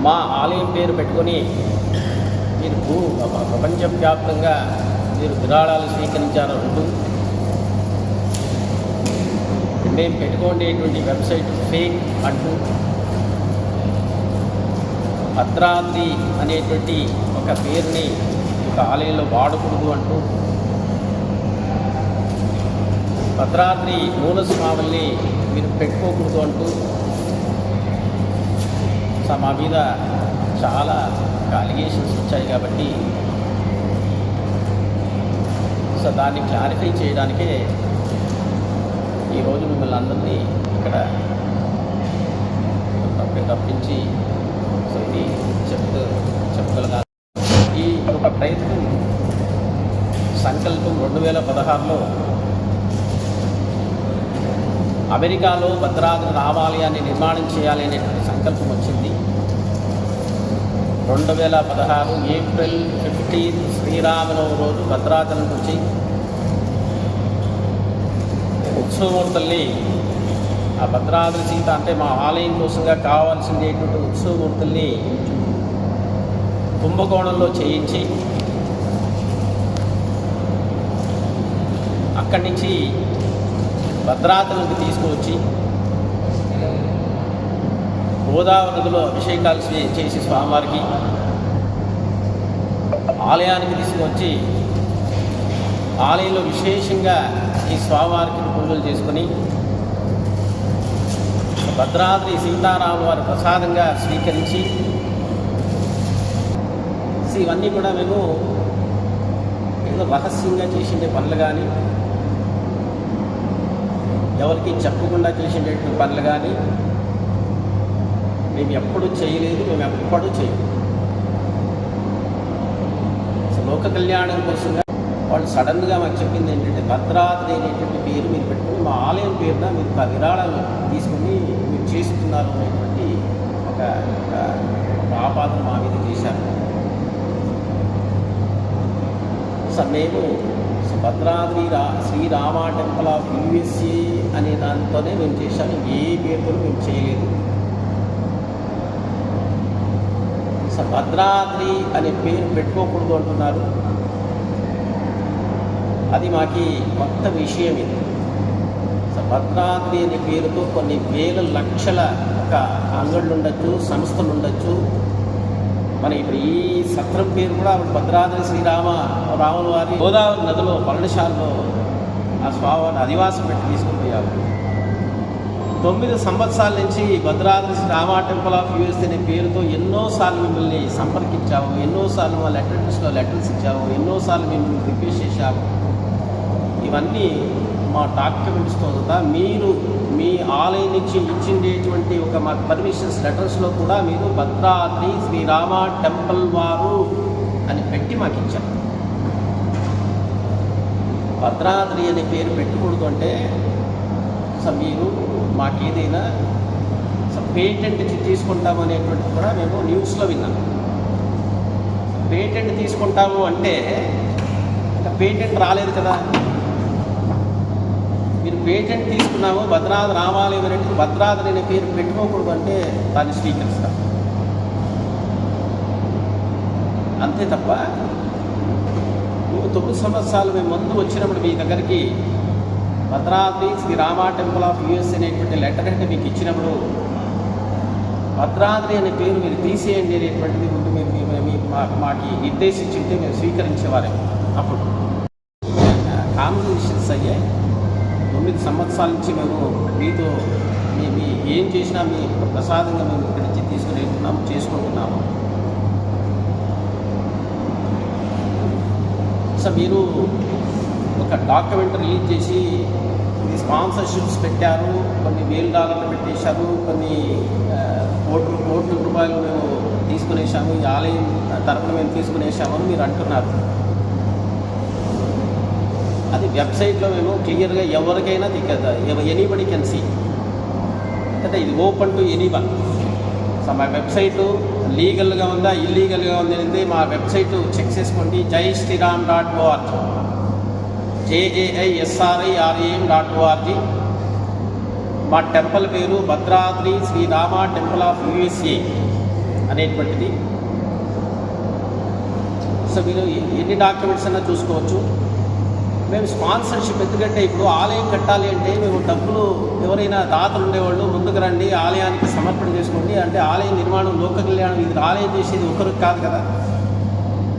మా ఆలయం పేరు పెట్టుకొని మీరు భూ ప్రపంచవ్యాప్తంగా మీరు విరాళాలు స్వీకరించారంటూ మేము పెట్టుకునేటువంటి వెబ్సైట్ ఫేక్ అంటూ భద్రాద్రి అనేటువంటి ఒక పేరుని ఒక ఆలయంలో వాడకూడదు అంటూ భద్రాద్రి మూలస్వాముల్ని మీరు పెట్టుకోకూడదు అంటూ మా మీద చాలా అలిగేషన్స్ వచ్చాయి కాబట్టి సో దాన్ని క్లారిఫై చేయడానికే ఈరోజు మిమ్మల్ని అందరినీ ఇక్కడ తప్పి తప్పించి సో ఇది చెప్తూ చెప్పగలగాలి. ఈ ఒక ప్రయత్నం సంకల్పం రెండు వేల పదహారులో అమెరికాలో భద్రాద్రి రామాలయాన్ని నిర్మాణం చేయాలి అనేటువంటి సంకల్పం వచ్చింది. రెండు వేల పదహారు ఏప్రిల్ ఫిఫ్టీన్ శ్రీరామనవమి రోజు భద్రాచలం నుంచి ఉత్సవమూర్తుల్ని ఆ భద్రాద్రి సీత అంటే మా ఆలయం కోసంగా కావాల్సిందేటువంటి ఉత్సవమూర్తుల్ని కుంభకోణంలో చేయించి అక్కడి నుంచి భద్రాచలంకి తీసుకువచ్చి గోదావరిలో అభిషేకాలు చేసి స్వామివారికి ఆలయానికి తీసుకొచ్చి ఆలయంలో విశేషంగా ఈ స్వామివారికి పూజలు చేసుకొని భద్రాద్రి సీతారాముల వారి ప్రసాదంగా స్వీకరించి ఇవన్నీ కూడా మేము ఏదో రహస్యంగా చేసిండే పనులు కానీ ఎవరికి చెప్పకుండా చేసేటటువంటి పనులు కానీ మేము ఎప్పుడు చేయలేదు మేము ఎప్పుడు చేయము. సో లోక కళ్యాణం కోసంగా వాళ్ళు సడన్గా మాకు చెప్పింది ఏంటంటే భద్రాద్రి అనేటువంటి పేరు మీరు పెట్టుకుని మా ఆలయం పేరున మీరు ఆ విరాళాలు తీసుకుని మీరు చేస్తున్నారు అనేటువంటి ఒక ఆపాదన మా మీద చేశారు. సో మేము భద్రాద్రి రా శ్రీరామ టెంపుల్ ఆఫ్ యూఎస్ఏ అనే దాంతోనే మేము చేశాము. ఏ పేరుతో మేము చేయలేదు. సో భద్రాద్రి అనే పేరు పెట్టుకోకూడదు అంటున్నారు. అది మాకి కొత్త విషయం ఇది. భద్రాద్రి అనే పేరుతో కొన్ని వేల లక్షల ఒక అంగళ్ళు ఉండొచ్చు సంస్థలు ఉండొచ్చు. మన ఇప్పుడు ఈ సత్రం పేరు కూడా భద్రాద్రి శ్రీరామ రాముల వారి గోదావరి నదిలో పర్ణశాలలో ఆ స్వామివారిని అధివాసం పెట్టి తీసుకుపోయారు తొమ్మిది సంవత్సరాల నుంచి Bhadradri Rama temple of US అనే పేరుతో ఎన్నోసార్లు మిమ్మల్ని సంపర్కించాము ఎన్నోసార్లు మా లెటర్స్లో లెటర్స్ ఇచ్చాము ఎన్నోసార్లు మిమ్మల్ని రిక్వెస్ట్ చేశాము. ఇవన్నీ మా డాక్యుమెంట్స్తో కదా మీరు మీ ఆలయం నుంచి ఇచ్చిండేటువంటి ఒక మా పర్మిషన్స్ లెటర్స్లో కూడా మీరు భద్రాద్రి శ్రీరామ టెంపుల్ వారు అని పెట్టి మాకు ఇచ్చారు. భద్రాద్రి అనే పేరు పెట్టకూడదు అంటే సో మీరు మాకేదైనా సో పేటెంట్ తీసుకుంటాము అనేటువంటి కూడా మేము న్యూస్లో విన్నాం. పేటెంట్ తీసుకుంటాము అంటే ఇంకా పేటెంట్ రాలేదు కదా. మీరు పేటెంట్ తీసుకున్నాము భద్రాద్రి రావాలి ఎవరంటే భద్రాద్రి అనే పేరు పెట్టుకోకూడదు అంటే దాన్ని స్వీకరిస్తాం. అంతే తప్ప నువ్వు తొమ్మిది సంవత్సరాలు మేము ముందు వచ్చినప్పుడు మీ దగ్గరికి Bhadradri Shri Rama temple of US అనేటువంటి లెటర్ అంటే మీకు ఇచ్చినప్పుడు భద్రాద్రి అనే పేరు మీరు తీసేయండి అనేటువంటిది ముందు మీరు మీ- మాకు మా- నిర్దేశించుంటే మేము స్వీకరించేవారే అప్పుడు. కాన్వర్సేషన్స్ అయ్యాయి. తొమ్మిది సంవత్సరాల నుంచి మేము మీతో మీ మీ ఏం చేసినా మీ ప్రసాదంగా మేము ఇక్కడి నుంచి తీసుకుని వెళ్తున్నాము చేసుకుంటున్నాము. సో మీరు ఒక డాక్యుమెంట్ రిలీజ్ చేసి ఇది స్పాన్సర్షిప్స్ పెట్టారు కొన్ని వేల డాలర్లు పెట్టేశారు కొన్ని కోట్లు కోట్ల రూపాయలు మేము తీసుకునేసాము ఈ ఆలయం తరపున మేము తీసుకునేసామని మీరు అంటున్నారు. అది వెబ్సైట్లో మేము క్లియర్గా ఎవరికైనా దిగదు ఎనీబడి కెన్ సీ అంటే ఇది ఓపెన్ టు ఎనీవన్ సో మా వెబ్సైటు లీగల్గా ఉందా ఇల్లీగల్గా ఉంది అనేది మా వెబ్సైట్ చెక్ చేసుకోండి Jai Shriram dot ORG JJISRIRAM dot ORG మా టెంపుల్ పేరు Bhadradri Srirama temple of USA అనేటువంటిది. సో మీరు ఎన్ని డాక్యుమెంట్స్ అన్నా చూసుకోవచ్చు. మేము స్పాన్సర్షిప్ ఎందుకంటే ఇప్పుడు ఆలయం కట్టాలి అంటే మేము డబ్బులు ఎవరైనా దాతలు ఉండేవాళ్ళు ముందుకు రండి ఆలయానికి సమర్పణ చేసుకోండి అంటే ఆలయ నిర్మాణం లోక కళ్యాణం ఇది ఆలయం చేసేది ఒకరికి కాదు కదా.